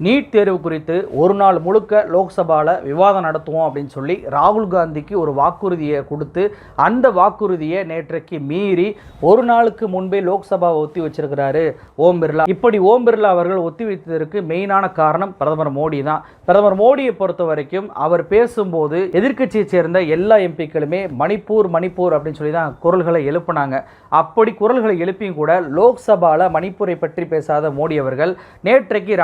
NEET தேர்வு குறித்து ஒரு நாள் முழுக்க லோக்சபாவில் விவாதம் நடத்துவோம் அப்படின்னு சொல்லி ராகுல் காந்திக்கு ஒரு வாக்குறுதியை கொடுத்து அந்த வாக்குறுதியை நேற்றைக்கு மீறி ஒரு நாளுக்கு முன்பே லோக்சபாவை ஒத்தி வச்சிருக்கிறாரு ஓம் பிர்லா. இப்படி ஓம் பிர்லா அவர்கள் ஒத்தி வைத்ததற்கு மெயினான காரணம் பிரதமர் மோடி தான். பிரதமர் மோடியை பொறுத்த வரைக்கும் அவர் பேசும்போது எதிர்க்கட்சியை சேர்ந்த எல்லா எம்பிக்களுமே மணிப்பூர் மணிப்பூர் அப்படின்னு சொல்லி தான் குரல்களை எழுப்புனாங்க. அப்படி குரல்களை எழுப்பியும் கூட லோக்சபாவில் மணிப்பூரை பற்றி பேசாத மோடி அவர்கள் நேற்றைக்கு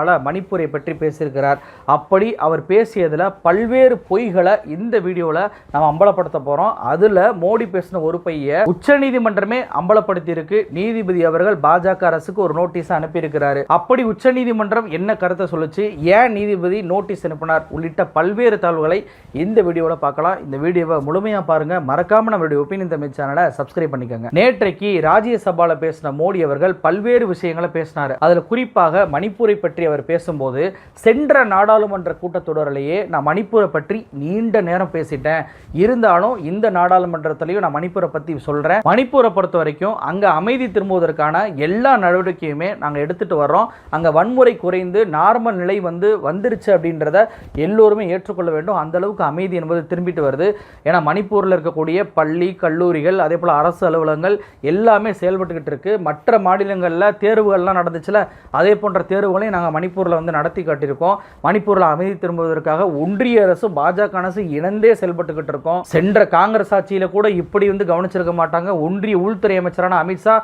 ராஜ்யசபால மணிப்பூரை பற்றி பேசியிருக்கிறார். அப்படி அவர் பேசியதில் பல்வேறு பொய்களை இந்த வீடியோவில் நம்ம அம்பலப்படுத்த போகிறோம் அதில் மோடி பேசின ஒரு பைய உச்சநீதிமன்றமே அம்பலப்படுத்தியிருக்கு. நீதிபதி அவர்கள் பாஜக அரசுக்கு ஒரு நோட்டீஸ் அனுப்பியிருக்கிறாரு. அப்படி உச்சநீதிமன்றம் என்ன கருத்தை சொல்லுச்சு? ஏன் நீதிபதி நோட்டீஸ் அனுப்பினார்? உள்ளிட்ட பல்வேறு தகவல்களை இந்த வீடியோவில் பார்க்கலாம். இந்த வீடியோவை முழுமையாக பாருங்க. மறக்காம நம்மளுடைய ஒப்பீனியன் தமிழ் சேனலை சப்ஸ்கிரைப் பண்ணிக்கோங்க. நேற்றைக்கு ராஜ்யசபாவில் பேசின மோடி அவர்கள் பல்வேறு விஷயங்களை பேசினார். அதில் குறிப்பாக மணிப்பூரை பற்றி அவர் பேசும்போது சென்ற நாடாளுமன்ற கூட்டத்தொடரிலேயே நான் மணிப்பூரை பற்றி நீண்ட நேரம் பேசிட்டேன். இருந்தாலும் இந்த நாடாளுமன்றத்திலையும் நான் மணிப்பூரை பற்றி சொல்கிறேன் மணிப்பூரை பொறுத்த வரைக்கும் அங்கே அமைதி திரும்புவதற்கான எல்லா நடவடிக்கையுமே நாங்கள் எடுத்துட்டு வர்றோம். அங்கே வன்முறை குறைந்து நார்மல் நிலை வந்து வந்துருச்சு அப்படின்றத எல்லோருமே ஏற்றுக்கொள்ள வேண்டும். அந்த அளவுக்கு அமைதி என்பது திரும்பிட்டு வருது. ஏன்னா மணிப்பூரில் இருக்கக்கூடிய பள்ளி கல்லூரிகள் அதே போல் அரசு அலுவலகங்கள் எல்லாமே செயல்பட்டுக்கிட்டு இருக்கு. மற்ற மாநிலங்களில் தேர்வுகள்லாம் நடந்துச்சுல அதே போன்ற தேர்வுகளையும் நாங்கள் மணிப்பூரில் வந்து நடத்தி காட்டியிருக்கோம். மணிப்பூரில் அமைதி திரும்புவதற்காக ஒன்றிய அரசும் பாஜக அரசு இணைந்தே செயல்பட்டுக்கிட்டு இருக்கோம். சென்ற காங்கிரஸ் ஆட்சியில் கூட இப்படி வந்து கவனிச்சிருக்க மாட்டாங்க. ஒன்றிய உள்துறை அமைச்சரான அமித்ஷா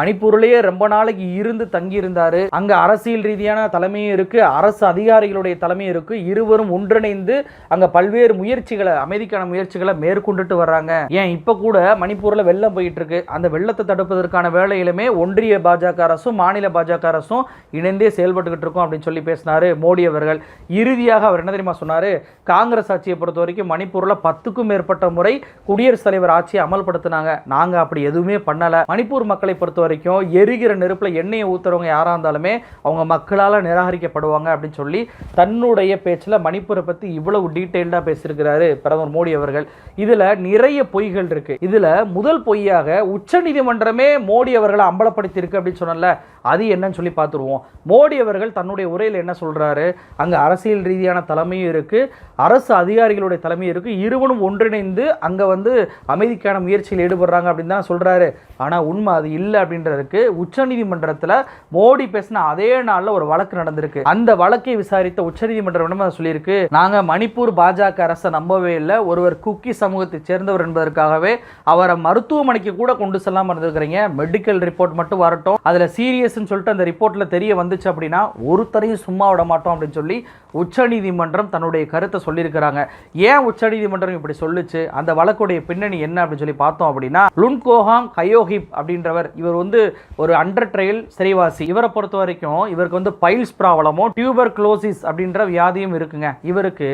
மணிப்பூர்லேயே ரொம்ப நாளைக்கு இருந்து தங்கியிருந்தார். அங்கே அரசியல் ரீதியான தலைமையும் இருக்குது அரசு அதிகாரிகளுடைய தலைமையும் இருக்குது இருவரும் ஒன்றிணைந்து அங்கே பல்வேறு முயற்சிகளை அமைதிக்கான முயற்சிகளை மேற்கொண்டுட்டு வர்றாங்க. ஏன்? இப்போ கூட மணிப்பூரில் வெள்ளம் போயிட்டு இருக்கு. அந்த வெள்ளத்தை தடுப்பதற்கான வேலையிலுமே ஒன்றிய பாஜக அரசும் மாநில பாஜக அரசும் இணைந்தே செயல்பட்டுக்கிட்டு இருக்கோம். அப்படின்னு சொல்லி பேசினார் மோடி அவர்கள். இறுதியாக அவர் என்ன தெரியுமா சொன்னாரு? காங்கிரஸ் ஆட்சியை பொறுத்த வரைக்கும் மணிப்பூரில் பத்துக்கும் மேற்பட்ட முறை குடியரசுத் தலைவர் ஆட்சியை அமல்படுத்தினாங்க. நாங்க அப்படி எதுவுமே பண்ணல. மணிப்பூர் மக்களை பொறுத்த வரைக்கும் எரிகிற நெருப்புல எண்ணெயை ஊத்துறவங்க யாராக இருந்தாலுமே அவங்க மக்களால் நிராகரிக்கப்படுவாங்க அப்படின்னு சொல்லி தன்னுடைய பேச்சுல மணிப்பூரை பத்தி இவ்வளவு டீட்டெயில்டாக பேசியிருக்கிறாரு பிரதமர் மோடி அவர்கள். இதுல நிறைய பொய்கள் இருக்கு. இதுல முதல் பொய்யாக உச்சநீதிமன்றமே மோடி அவர்களை அம்பலப்படுத்தி இருக்கு அப்படின்னு சொன்னல அது என்னன்னு சொல்லி பார்த்துருவோம். மோடி அவர்கள் தன்னுடைய தன்னுடைய உரையில் என்ன சொல்கிறாரு அங்கே அரசியல் ரீதியான தலைமையும் இருக்குது அரசு அதிகாரிகளுடைய தலைமையும் இருக்குது இருவரும் ஒன்றிணைந்து அங்கே வந்து அமைதிக்கான முயற்சியில் ஈடுபடுறாங்க அப்படின்னு தான் சொல்கிறாரு ஆனால் உண்மை அது இல்லை அப்படின்றதுக்கு உச்சநீதிமன்றத்தில் மோடி பேசின அதே நாளில் ஒரு வழக்கு நடந்திருக்கு. அந்த வழக்கை விசாரித்த உச்சநீதிமன்றம் என்ன சொல்லியிருக்கு? நாங்கள் மணிப்பூர் பாஜக அரசை நம்பவே இல்லை. ஒருவர் குக்கி சமூகத்தை சேர்ந்தவர் என்பதற்காகவே அவரை மருத்துவமனைக்கு கூட கொண்டு செல்லாமல் இருந்திருக்கிறீங்க. மெடிக்கல் ரிப்போர்ட் மட்டும் வரட்டும். அதில் சீரியஸ்ன்னு சொல்லிட்டு அந்த ரிப்போர்ட்டில் தெரிய வந்துச்சு அப்படின்னா ஒரு ஒருத்தரையும் சும்மா விட மாட்டோம் அப்படின்னு சொல்லி உச்சநீதிமன்றம் தன்னுடைய கருத்தை சொல்லியிருக்கிறாங்க. ஏன் உச்சநீதிமன்றம் இப்படி சொல்லுச்சு? அந்த வழக்குடைய பின்னணி என்ன அப்படின்னு சொல்லி பார்த்தோம் அப்படின்னா லுன்கோஹாங் கயோஹிப் அப்படின்றவர். இவர் வந்து ஒரு அண்டர் ட்ரையல் சிறைவாசி. இவரை பொறுத்த வரைக்கும் இவருக்கு வந்து பைல்ஸ் ப்ராப்ளமும் டியூபர் குளோசிஸ் அப்படின்ற வியாதியும் இருக்குங்க. இவருக்கு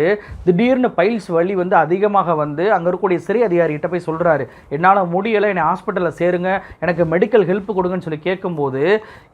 திடீர்னு பைல்ஸ் வலி வந்து அதிகமாக வந்து அங்கே இருக்கக்கூடிய சிறை அதிகாரிகிட்ட போய் சொல்கிறாரு என்னால் முடியலை என்னை ஹாஸ்பிட்டலில் சேருங்க. எனக்கு மெடிக்கல் ஹெல்ப் கொடுங்கன்னு சொல்லி கேட்கும்போது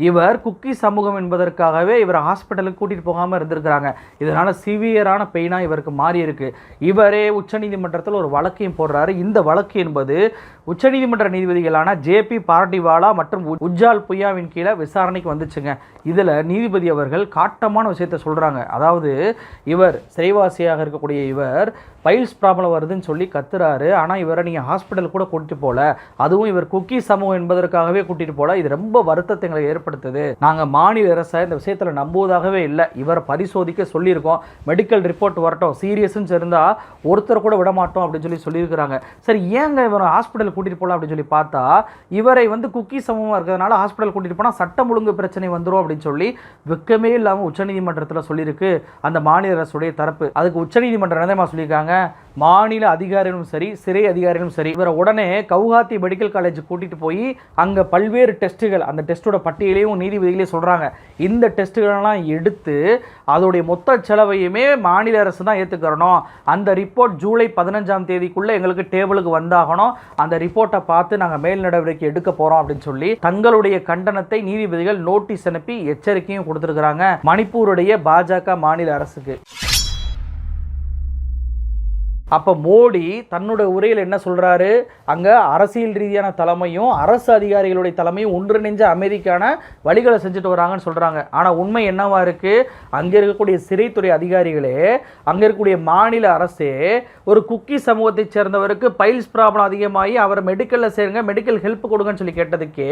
இவர் குக்கி சமூகம் என்பதற்காகவே இவர் ஹாஸ்பிட்டலுக்கு கூட்டிகிட்டு போகாமல் இருந்திருக்கிறாங்க. இதனால் சிவியரான பெயினாக இவருக்கு மாறி இருக்கு. இவரே உச்சநீதிமன்றத்தில் ஒரு வழக்கையும் போடுறாரு. இந்த வழக்கு என்பது உச்சநீதிமன்ற நீதிபதிகளான ஜேபி பார்டிவாலா மற்றும் உ- உஜ்ஜால் புய்யாவின் கீழே விசாரணைக்கு வந்துச்சுங்க. இதில் நீதிபதி அவர்கள் காட்டமான விஷயத்தை சொல்கிறாங்க அதாவது இவர் சிறைவாசியாக இருக்கக்கூடிய இவர் பைல்ஸ் ப்ராப்ளம் வருதுன்னு சொல்லி கத்துறாரு. ஆனால் இவரை நீங்கள் ஹாஸ்பிட்டல் கூட கூட்டிட்டு போகல அதுவும் இவர் குக்கி சமூகம் என்பதற்காகவே கூட்டிட்டு போகல இது ரொம்ப வருத்தத்தை எங்களை ஏற்படுத்துது. நாங்கள் மாநில அரசை இந்த விஷயத்தில் நம்புவதாகவே இல்லை. இவரை பரிசோதிக்க சொல்லியிருக்கோம். மெடிக்கல் ரிப்போர்ட் வரட்டும். சீரியஸ்ன்னு இருந்தால் ஒருத்தர் கூட விட மாட்டோம் அப்படின்னு சொல்லி சொல்லியிருக்கிறாங்க. சரி ஏங்க இவரை ஹாஸ்பிட்டல் கூட்டிகிட்டு போகலாம் அப்படின்னு சொல்லி பார்த்தா இவரை வந்து குக்கி சமூகமாக இருக்கிறதுனால ஹாஸ்பிட்டல் கூட்டிகிட்டு போனால் சட்டம் ஒழுங்கு பிரச்சனை வந்துடும் அப்படின்னு சொல்லி வெக்கமே இல்லாமல் உச்சநீதிமன்றத்தில் சொல்லியிருக்கு. அந்த மாநில அரசுடைய தரப்பு. அதுக்கு உச்சநீதிமன்றம் என்ன சொல்லியிருக்காங்க? மாநில அதிகாரிகளும் சரி சிறை அதிகாரிகளும் சரி இவரை உடனே கவுஹாத்தி மெடிக்கல் காலேஜ் கூட்டிட்டு போய் அங்கே பல்வேறு டெஸ்ட்டுகள் அந்த டெஸ்ட்டோட பட்டியலையும் நீதிபதிகளே சொல்கிறாங்க இந்த டெஸ்ட்டுகளெல்லாம் எடுத்து அதோடைய மொத்த செலவையுமே மாநில அரசு தான் ஏற்றுக்கிறணும் அந்த ரிப்போர்ட் ஜூலை பதினஞ்சாம் தேதிக்குள்ளே எங்களுக்கு டேபிளுக்கு வந்தாகணும். அந்த ரிப்போர்ட்டை பார்த்து நாங்கள் மேல் நடவடிக்கை எடுக்க போகிறோம் அப்படின்னு சொல்லி தங்களுடைய கண்டனத்தை நீதிபதிகள் நோட்டீஸ் அனுப்பி எச்சரிக்கையும் கொடுத்துருக்குறாங்க. மணிப்பூருடைய பாஜக மாநில அரசுக்கு. அப்போ மோடி தன்னோட உரையில் என்ன சொல்கிறாரு அங்கே அரசியல் ரீதியான தலைமையும் அரசு அதிகாரிகளுடைய தலைமையும் ஒன்றிணைஞ்ச அமைதிக்கான வழிகளை செஞ்சுட்டு வராங்கன்னு சொல்கிறாங்க ஆனால் உண்மை என்னவா இருக்குது அங்கே இருக்கக்கூடிய சிறைத்துறை அதிகாரிகளே அங்கே இருக்கக்கூடிய மாநில அரசே ஒரு குக்கி சமூகத்தை சேர்ந்தவருக்கு பைல்ஸ் ப்ராப்ளம் அதிகமாகி அவர் மெடிக்கலில் சேருங்க மெடிக்கல் ஹெல்ப் கொடுங்கன்னு சொல்லி கேட்டதுக்கே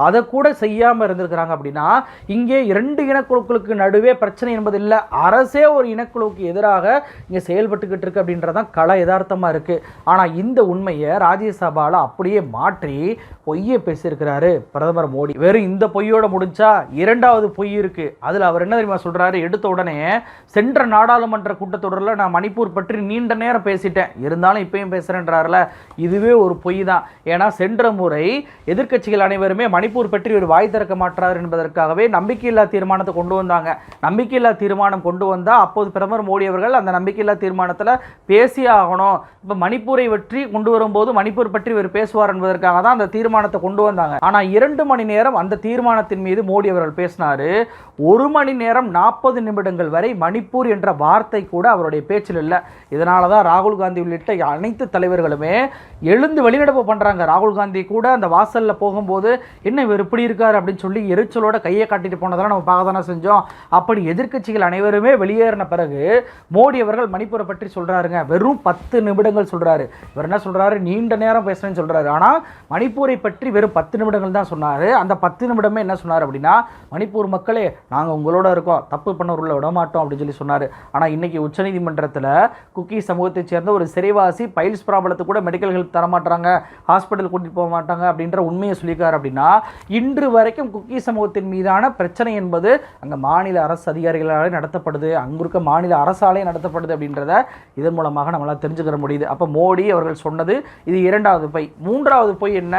அதை கூட செய்யாமல் இருந்திருக்கிறாங்க அப்படின்னா இங்கே இரண்டு இனக்குழுக்களுக்கு நடுவே பிரச்சனை என்பது இல்லை அரசே ஒரு இனக்குழுவுக்கு எதிராக இங்கே செயல்பட்டுக்கிட்டு இருக்கு அப்படின்றதான் கலை யதார்த்தமாக இருக்குது ஆனால் இந்த உண்மையை ராஜ்யசபால அப்படியே மாற்றி பொய்யை பேசியிருக்கிறாரு பிரதமர் மோடி. வெறும் இந்த பொய்யோட முடிஞ்சா இரண்டாவது பொய் இருக்குது அதில் அவர் என்ன தெரியுமா சொல்கிறாரு எடுத்த உடனே சென்ற நாடாளுமன்ற கூட்டத்தொடரில் நான் மணிப்பூர் பற்றி நீண்ட நேரம் பேசிட்டேன். இருந்தாலும் இப்பயும் பேசுகிறேன்றாருல இதுவே ஒரு பொய் தான் ஏன்னா சென்ற முறை எதிர்க்கட்சிகள் அனைவருமே மணிப்பூர் பற்றி ஒரு வாய் திறக்க மாட்டார் என்பதற்காகவே நம்பிக்கையில்லா தீர்மானத்தை கொண்டு வந்தாங்க. நம்பிக்கையில்லா தீர்மானம் கொண்டு வந்தால் அப்போது பிரதமர் மோடி அவர்கள் அந்த நம்பிக்கையில்லா தீர்மானத்தில் பேசி பேசியே ஆகணும். இப்போ மணிப்பூரை வெற்றி கொண்டு வரும்போது மணிப்பூர் பற்றி இவர் பேசுவார் என்பதற்காக தான் அந்த தீர்மானத்தை கொண்டு வந்தாங்க. ஆனால் இரண்டு மணி நேரம் அந்த தீர்மானத்தின் மீது மோடி அவர்கள் பேசினாரு. ஒரு மணி நேரம் நாற்பது நிமிடங்கள் வரை மணிப்பூர் என்ற வார்த்தை கூட அவருடைய பேச்சில் இல்லை. இதனால தான் ராகுல் காந்தி உள்ளிட்ட அனைத்து தலைவர்களுமே எழுந்து வெளிநடப்பு பண்ணுறாங்க ராகுல் காந்தி கூட அந்த வாசலில் போகும்போது என்ன இவர் இப்படி இருக்கார்? அப்படின்னு சொல்லி எரிச்சலோட கையை காட்டிட்டு போனதெல்லாம் நம்ம பார்க்க தானே செஞ்சோம். அப்படி எதிர்க்கட்சிகள் அனைவருமே வெளியேறின பிறகு மோடி அவர்கள் மணிப்பூரை பற்றி சொல்கிறாருங்க வெறும் பத்து நிமிடங்கள் சொல்கிறாரு இவர் என்ன சொல்கிறாரு நீண்ட நேரம் பேசுகிறேன்னு சொல்கிறாரு ஆனால் மணிப்பூரை பற்றி வெறும் பத்து நிமிடங்கள் தான் சொன்னார். அந்த பத்து நிமிடமே என்ன சொன்னார் அப்படின்னா மணிப்பூர் மக்களே நாங்கள் உங்களோட இருக்கோம். தப்பு பண்ணவர்களை விட மாட்டோம் அப்படின்னு சொல்லி சொன்னார். ஆனால் இன்றைக்கி உச்சநீதிமன்றத்தில் குக்கி சமூகத்தைச் சேர்ந்த ஒரு சிறைவாசி பைல்ஸ் ப்ராப்ளத்துக்கு கூட மெடிக்கல் ஹெல்ப் தர மாட்டாங்க ஹாஸ்பிட்டல் கூட்டிகிட்டு போக மாட்டாங்க அப்படின்ற உண்மையை சொல்லியிருக்காரு அப்படின்னா இன்று வரைக்கும் குக்கி சமூகத்தின் மீதான பிரச்சனை என்பது அங்கே மாநில அரசு அதிகாரிகளாலே நடத்தப்படுது. அங்கு இருக்க மாநில அரசாலே நடத்தப்படுது அப்படின்றத இதன் மூலமாக நம்மளால் தெரிஞ்சுக்கிற முடியுது. அப்போ மோடி அவர்கள் சொன்னது இது இரண்டாவது பொய். மூன்றாவது பொய் என்ன?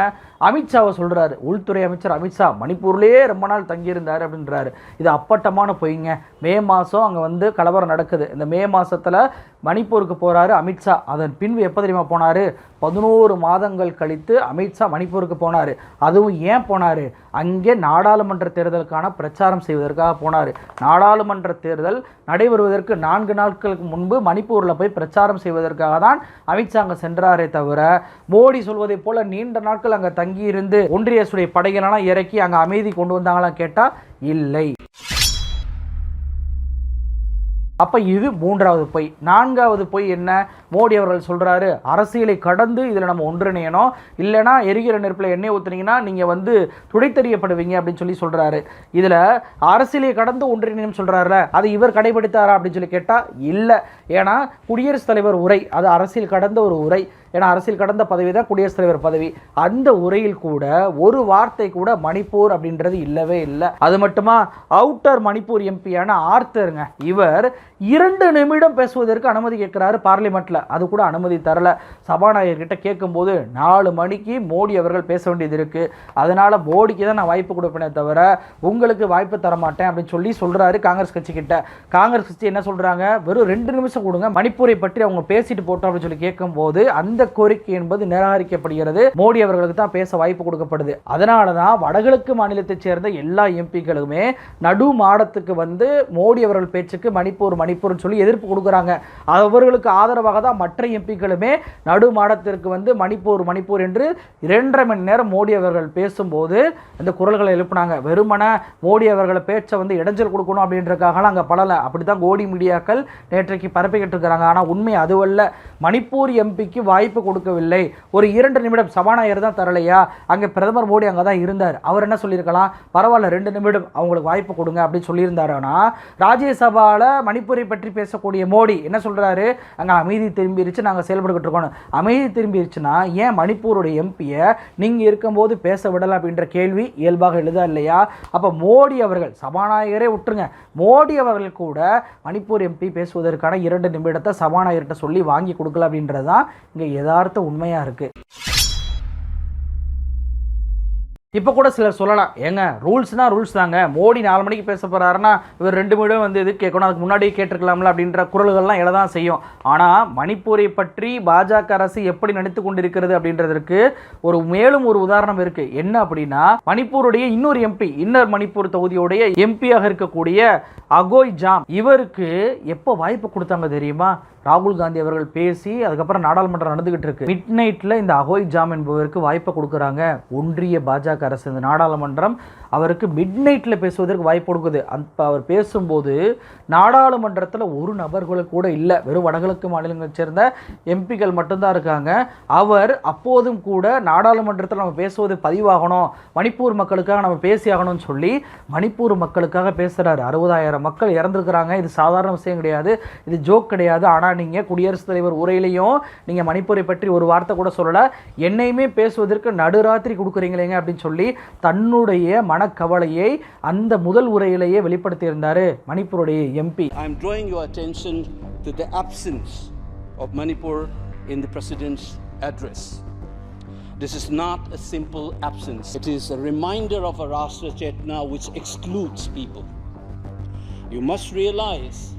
அமித்ஷாவை சொல்கிறாரு உள்துறை அமைச்சர் அமித்ஷா மணிப்பூர்லேயே ரொம்ப நாள் தங்கியிருந்தார் அப்படின்றாரு. இது அப்பட்டமான பொய்ங்க. மே மாதம் அங்கே வந்து கலவரம் நடக்குது. இந்த மே மாதத்தில் மணிப்பூருக்கு போகிறாரு அமித்ஷா அதன் பின்பு எப்போ தெரியுமா போனார்? பதினோரு மாதங்கள் கழித்து அமித்ஷா மணிப்பூருக்கு போனார். அதுவும் ஏன் போனார்? அங்கே நாடாளுமன்ற தேர்தலுக்கான பிரச்சாரம் செய்வதற்காக போனார். நாடாளுமன்ற தேர்தல் நடைபெறுவதற்கு நான்கு நாட்களுக்கு முன்பு மணிப்பூரில் போய் பிரச்சாரம் செய்வதற்காக தான் அமித்ஷா அங்கே சென்றாரே தவிர மோடி சொல்வதைப் போல நீண்ட நாட்கள் அங்கே தங்கியிருந்து ஒன்றிய அரசுடைய படைகளெல்லாம் இறக்கி அங்கே அமைதி கொண்டு வந்தாங்களாம் கேட்டால் இல்லை. அப்போ இது மூன்றாவது பொய். நான்காவது பொய் என்ன? மோடி அவர்கள் சொல்கிறாரு அரசியலை கடந்து இதில் நம்ம ஒன்றிணையணும். இல்லைனா எரிகிற நெருப்பில் எண்ணெய் ஊற்றுனீங்கன்னா நீங்கள் வந்து துடைத்தறியப்படுவீங்க அப்படின்னு சொல்லி சொல்கிறாரு இதில் அரசியலை கடந்து ஒன்றிணையம் சொல்கிறாருல அது இவர் கடைபிடித்தாரா? அப்படின்னு சொல்லி கேட்டால் இல்லை. ஏன்னா குடியரசுத் தலைவர் உரை அது அரசியல் கடந்த ஒரு உரை. ஏன்னா அரசியல் கடந்த பதவி தான் குடியரசுத் தலைவர் பதவி. அந்த உரையில் கூட ஒரு வார்த்தை கூட மணிப்பூர் அப்படின்றது இல்லவே இல்லை. அது மட்டுமா அவுட்டர் மணிப்பூர் எம்பியான ஆர்த்தருங்க இவர் இரண்டு நிமிடம் பேசுவதற்கு அனுமதி கேட்கிறாரு பார்லிமெண்ட்டில் அது கூட அனுமதி தரல. சபாநாயகர் கிட்ட கேட்கும்போது நாலு மணிக்கு மோடி அவர்கள் பேச வேண்டியது இருக்கு. அதனால் மோடிக்கு தான் நான் வாய்ப்பு கொடுப்பேனே தவிர உங்களுக்கு வாய்ப்பு தர மாட்டேன் அப்படின்னு சொல்லி சொல்கிறாரு காங்கிரஸ் கட்சிக்கிட்ட. காங்கிரஸ் கட்சி என்ன சொல்கிறாங்க வெறும் ரெண்டு நிமிஷம் கொடுங்க. மணிப்பூரை பற்றி அவங்க பேசிட்டு போட்டோம் அப்படின்னு சொல்லி கேட்கும்போது அந்த கோரிக்கை என்பது நிராகரிக்கப்படுகிறது. மோடி அவர்களுக்கு தான் பேச வாய்ப்பு கொடுக்கப்படுது. அதனால தான் வடகிழக்கு மாநிலத்தைச் சேர்ந்த எல்லா எம்பிக்களுமே நடு மாடத்துக்கு வந்து மோடி அவர்கள் பேச்சுக்கு மணிப்பூர் மணிப்பூர்னு சொல்லி எதிர்ப்பு கொடுக்குறாங்க. அவர்களுக்கு ஆதரவாக தான் மற்ற எம்பிக்களுமே நடுமாடத்திற்கு வந்து மணிப்பூர் மணிப்பூர் என்று இரண்டரை மணி நேரம் மோடி அவர்கள் பேசும்போது இந்த குரல்களை எழுப்புனாங்க. வெறுமன மோடி அவர்களை பேச்சை வந்து இடைஞ்சல் கொடுக்கணும் அப்படின்றதுக்காகலாம் அங்கே படலை அப்படி தான் கோடி மீடியாக்கள் நேற்றைக்கு பரப்பிக்கிட்டு இருக்கிறாங்க. ஆனால் உண்மை அதுவல்ல. மணிப்பூர் எம்பிக்கு வாய்ப்பு கொடுக்கவில்லை. ஒரு இரண்டு நிமிடம் சபாநாயகர் தான் தரலையா? அங்கே பிரதமர் மோடி அங்கே தான் இருந்தார். அவர் என்ன சொல்லியிருக்கலாம்? பரவாயில்ல ரெண்டு நிமிடம் அவங்களுக்கு வாய்ப்பு கொடுங்க அப்படின்னு சொல்லியிருந்தார். ஆனால் ராஜ்யசபாவில் மணிப்பூரை பற்றி பேசக்கூடிய மோடி என்ன சொல்கிறாரு அங்கே அமைதி திரும்பிருச்சு நாங்கள் செயல்பட்டுக்கிட்டு இருக்கோம் அமைதி திரும்பிருச்சுன்னா ஏன் மணிப்பூருடைய எம்பியை நீங்கள் இருக்கும்போது பேச விடலாம் அப்படின்ற கேள்வி இயல்பாக எழுதா இல்லையா? அப்போ மோடி அவர்கள் சபாநாயகரே விட்டுருங்க. மோடி அவர்கள் கூட மணிப்பூர் எம்பி பேசுவதற்கான இரண்டு நிமிடத்தை சபாநாயகர்கிட்ட சொல்லி வாங்கி கொடுக்கல அப்படின்றது தான் இங்கே யதார்த்த உண்மையாக இருக்குது இப்போ கூட சிலர் சொல்லலாம் ஏங்க ரூல்ஸ்னால் ரூல்ஸ் தாங்க. மோடி நாலு மணிக்கு பேச போகிறாருன்னா இவர் ரெண்டு மணி வந்து இது கேட்கணும் அதுக்கு முன்னாடியே கேட்டிருக்கலாம்ல அப்படின்ற குரல்கள்லாம் எழ தான் செய்யும். ஆனால் மணிப்பூரை பற்றி பாஜக அரசு எப்படி நினைத்து கொண்டிருக்கிறது அப்படின்றதற்கு ஒரு மேலும் ஒரு உதாரணம் இருக்குது என்ன அப்படின்னா மணிப்பூருடைய இன்னொரு எம்பி இன்னர் மணிப்பூர் தொகுதியுடைய எம்பியாக இருக்கக்கூடிய அகோய் ஜாம் இவருக்கு எப்போ வாய்ப்பு கொடுத்தாங்க தெரியுமா? ராகுல் காந்தி அவர்கள் பேசி அதுக்கப்புறம் நாடாளுமன்றம் நடந்துகிட்டு இருக்கு. மிட் நைட்டில் இந்த அகோய் ஜாம் என்பவருக்கு வாய்ப்பை கொடுக்குறாங்க. ஒன்றிய பாஜக அரசு இந்த நாடாளுமன்றம் அவருக்கு மிட் நைட்ல பேசுவதற்கு வாய்ப்பு கொடுக்குது. அப்போ அவர் பேசும்போது நாடாளுமன்றத்தில் ஒரு நபர்கள் கூட இல்லை. வெறும் வடகிழக்கு மாநிலங்களைச் சேர்ந்த எம்பிக்கள் மட்டும்தான் இருக்காங்க. அவர் அப்போதும் கூட நாடாளுமன்றத்தில் நம்ம பேசுவது பதிவாகணும். மணிப்பூர் மக்களுக்காக நம்ம பேசி ஆகணும்னு சொல்லி மணிப்பூர் மக்களுக்காக பேசுகிறார் அறுபதாயிரம் மக்கள் இறந்துருக்கிறாங்க. இது சாதாரண விஷயம் கிடையாது. இது ஜோக் கிடையாது. ஆனால் நீங்கள் குடியரசுத் தலைவர் உரையிலையும் நீங்கள் மணிப்பூரை பற்றி ஒரு வார்த்தை கூட சொல்லலை என்னையுமே பேசுவதற்கு நடுராத்திரி கொடுக்குறீங்களேங்க அப்படின்னு சொல்லி தன்னுடைய மனக்கவலையை அந்த முதல் உரையிலேயே வெளிப்படுத்தியிருந்தார் மணிப்பூருடைய MP I'm drawing your attention to the absence of Manipur in the President's address. This is not a simple absence, it is a reminder of a Rashtra Chetna which excludes people. You must realize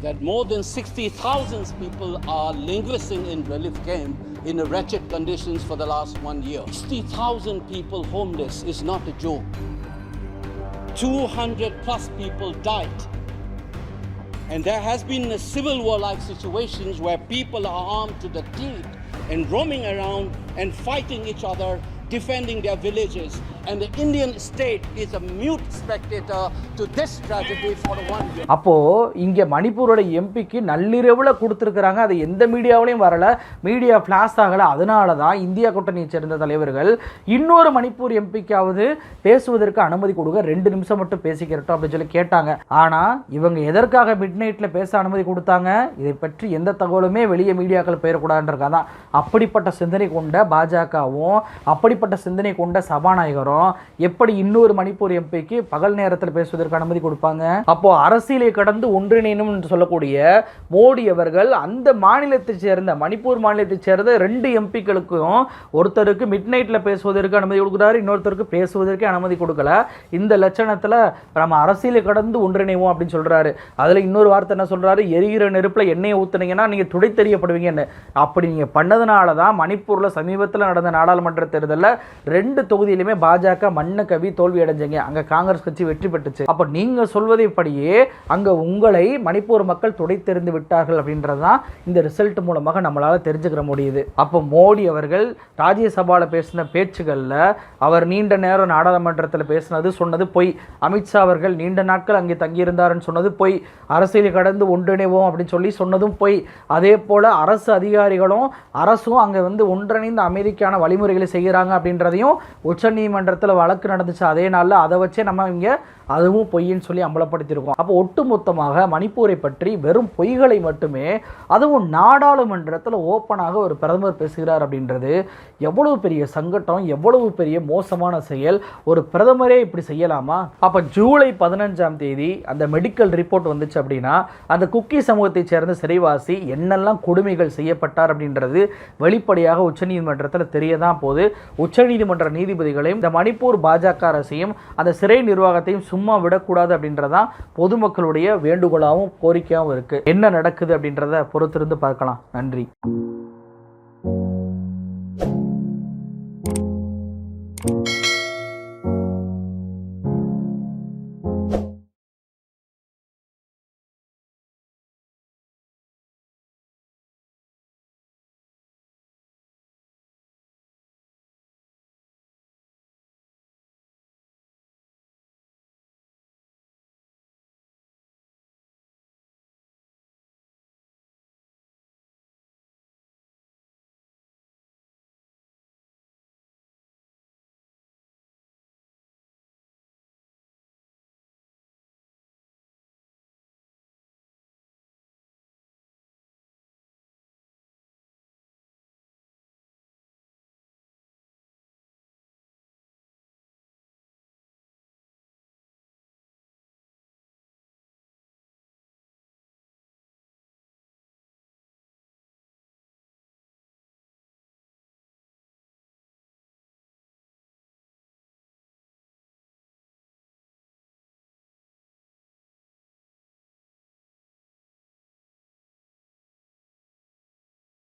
that more than 60,000 people are languishing in relief camp in wretched conditions for the last one year. 60,000 people homeless is not a joke. 200 plus people died. And there has been a civil war like situations where people are armed to the teeth and roaming around and fighting each other, defending their villages. And the Indian state is a mute spectator to this tragedy for அப்போ இங்க மணிப்பூரோட எம்பிக்கு நள்ளிரவுல கொடுத்துருக்குறாங்க. அது எந்த மீடியாவிலையும் வரல. Media flash ஆகல. அதனால தான் India கூட்டணியை சேர்ந்த தலைவர்கள் இன்னொரு மணிப்பூர் எம்பிக்காவது பேசுவதற்கு அனுமதி கொடுங்க. ரெண்டு நிமிஷம் மட்டும் பேசிக்கிறட்டும் அப்படின்னு சொல்லி கேட்டாங்க. ஆனா இவங்க எதற்காக மிட் நைட்ல பேச அனுமதி கொடுத்தாங்க? இதை பற்றி எந்த தகவலுமே வெளியே மீடியாக்கள் பெயரக்கூடாதுன்றக்காக அப்படிப்பட்ட சிந்தனை கொண்ட பாஜகவும் அப்படிப்பட்ட சிந்தனை கொண்ட சபாநாயகரும் எப்படி இன்னொரு மணிப்பூர் எம்பிக்கு பகல் நேரத்தில் பேசுவதற்கு அனுமதி கொடுப்பாங்க? அப்போ அரசியலை கடந்து ஒன்றிணைணும் என்று சொல்லக்கூடிய மோடி அவர்கள் அந்த மாநிலத்தை சேர்ந்த மணிப்பூர் மாநிலத்தை சேர்ந்த ரெண்டு எம்பிக்களுக்கும் ஒருத்தருக்கு மிட் நைட்டில் பேசுவதற்கு அனுமதி கொடுக்குறாரு இன்னொருத்தருக்கு பேசுவதற்கு அனுமதி கொடுக்கல. இந்த லட்சணத்தில் நம்ம அரசியலை கடந்து ஒன்றிணைவோம் அப்படின்னு சொல்றாரு. அதில் இன்னொரு வார்த்தை என்ன சொல்றாரு? எரிகிற நெருப்பில் எண்ணெயை ஊத்துனீங்கன்னா நீங்கள் துடை தெரியப்படுவீங்கன்னு. அப்படி நீங்கள் பண்ணதுனால தான் மணிப்பூரில் சமீபத்தில் நடந்த நாடாளுமன்ற தேர்தலில் ரெண்டு தொகுதியிலுமே பாஜக மண்ணு கவி தோல்வி அடைஞ்சீங்க. அங்கே காங்கிரஸ் கட்சி வெற்றி பெற்றுச்சு. அப்போ நீங்கள் சொல்வதைப்படியே அங்கே உங்களை மணிப்பூர் மக்கள் துடைத்தெறிந்து விட்டார்கள் அப்படின்றது தான் இந்த ரிசல்ட் மூலமாக நம்மளால் தெரிஞ்சுக்கிற முடியுது. அப்போ மோடி அவர்கள் ராஜ்யசபாவில் பேசின பேச்சுகளில் அவர் நீண்ட நேரம் நாடாளுமன்றத்தில் பேசினது சொன்னது பொய். அமித்ஷா அவர்கள் நீண்ட நாட்கள் அங்கே தங்கியிருந்தாருன்னு சொன்னது பொய். அரசியல் கடந்து ஒன்றிணைவோம் அப்படின்னு சொல்லி சொன்னதும் பொய். அதே போல் அரசு அதிகாரிகளும் அரசும் அங்கே வந்து ஒன்றிணைந்த அமைதிக்கான வழிமுறைகளை செய்கிறாங்க அப்படின்றதையும் இடத்துல வழக்கு நடந்துச்சு அதே நாளில் அதை வச்சே நம்ம இங்கே அதுவும் பொய்ன்னு சொல்லி அம்பலப்படுத்தியிருக்கோம். அப்போ ஒட்டுமொத்தமாக மணிப்பூரை பற்றி வெறும் பொய்களை மட்டுமே அதுவும் நாடாளுமன்றத்தில் ஓப்பனாக ஒரு பிரதமர் பேசுகிறார் அப்படின்றது எவ்வளவு பெரிய சங்கடம் எவ்வளவு பெரிய மோசமான செயல் ஒரு பிரதமரே இப்படி செய்யலாமா? அப்போ ஜூலை பதினஞ்சாம் தேதி அந்த மெடிக்கல் ரிப்போர்ட் வந்துச்சு அப்படின்னா அந்த குக்கி சமூகத்தைச் சேர்ந்த சிறைவாசி என்னெல்லாம் கொடுமைகள் செய்யப்பட்டார் அப்படின்றது வெளிப்படையாக உச்சநீதிமன்றத்தில் தெரிய தான் உச்சநீதிமன்ற நீதிபதிகளையும் இந்த மணிப்பூர் பாஜக அரசையும் அந்த சிறை நிர்வாகத்தையும் சும்மா விடக்கூடாது அப்படின்றதான் பொதுமக்களுடைய வேண்டுகோளாகவும் கோரிக்கையாகவும் இருக்குது என்ன நடக்குது அப்படின்றத பொறுத்திருந்து பார்க்கலாம். நன்றி.